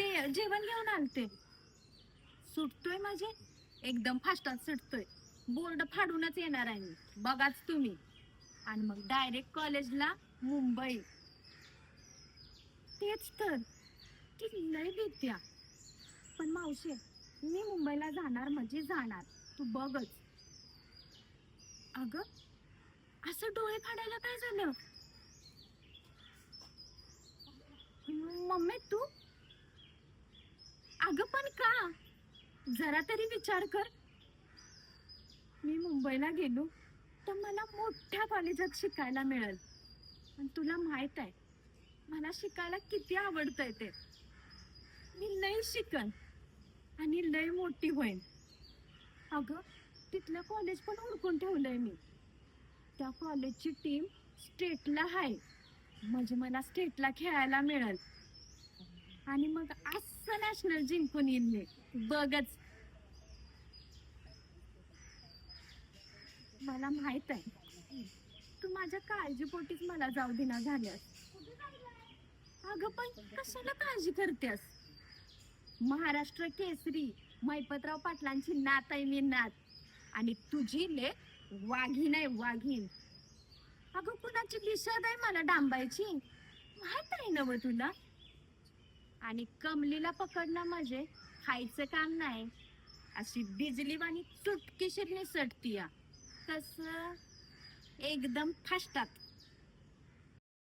ते जेवण घेऊन आलते. सुटतोय माझे? एकदम फास्टात सुटतोय. बोर्ड फाडूनच येणार आहे मी. बघाच तुम्ही. आणि मग डायरेक्ट कॉलेजला मुंबई. तेच तर. ती लय भीत्या. पण मावशी मी मुंबईला जाणार म्हणजे जाणार. तू बघच. अग असं डोळे फाडायला काय झालं? मम्मी तू? अगं पण का? जरा तरी विचार कर. मी मुंबईला गेलो तर मला मोठ्या कॉलेजात शिकायला मिळेल. आणि तुला माहीत आहे मला शिकायला किती आवडतंय ते. मी लय शिकन आणि लय मोठी होईन. अगं तिथलं कॉलेज पण हुडकून ठेवलंय मी. त्या कॉलेजची टीम स्टेटला आहे. म्हणजे मला स्टेटला खेळायला मिळेल. आणि मग असं नॅशनल जिंकून येईल मी बघच. मला माहीत आहे. तू माझ्या काळजीपोटीच मला जाऊ दिना झाल्यास. अगं पण कशाला काळजी करतेस? महाराष्ट्र केसरी मैपतराव पाटलांची नात आहे मी नात. आणि तुझी ले वाघीन आहे वाघीण. अगं कुणाची दिशत आहे मला डांबायची? माहीत आहे ना व तुला? आणि कमलीला पकडणं म्हणजे खायचं काम नाही. अशी बिजलीवाणी चुटकीशीर निसटती या तस एकदम फास्टात.